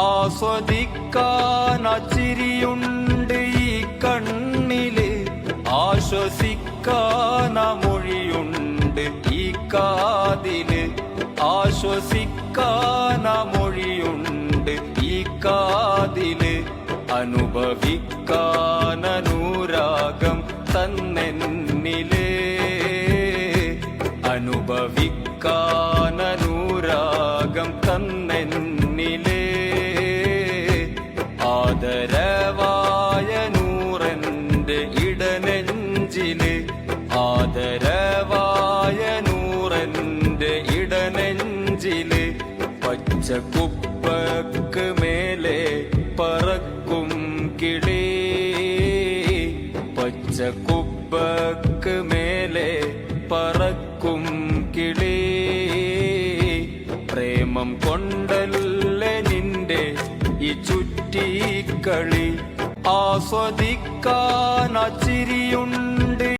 ആസ്വദിക്കാൻ അച്ചിരിയുണ്ട് ഈ കണ്ണിൽ. ആശ്വസിക്കാൻ മൊഴിയുണ്ട് ഈ കാതിൽ. ആശ്വസിക്കാൻ മൊഴിയുണ്ട് ഈ കാതിൽ. അനുഭവിക്കാൻ അനുരാഗം തന്നെന്നിലേ. അനുഭവിക്കാൻ തന്നെന്നിലേ ആദരവായ നൂറന്റെ ഇടനെഞ്ചിൽ. ആദരവായ നൂറന്റെ ഇടനെഞ്ചിൽ. പച്ചക്കുപ്പക്ക് മേലെ പറക്കും കിളി. പച്ചക്കുപ്പക്ക് മേലെ പറക്കും കിളി. പ്രേമം നിന്റെ ഈ ചുറ്റിക്കളി ആസ്വദിക്കാൻ അച്ചിരിയുണ്ട്.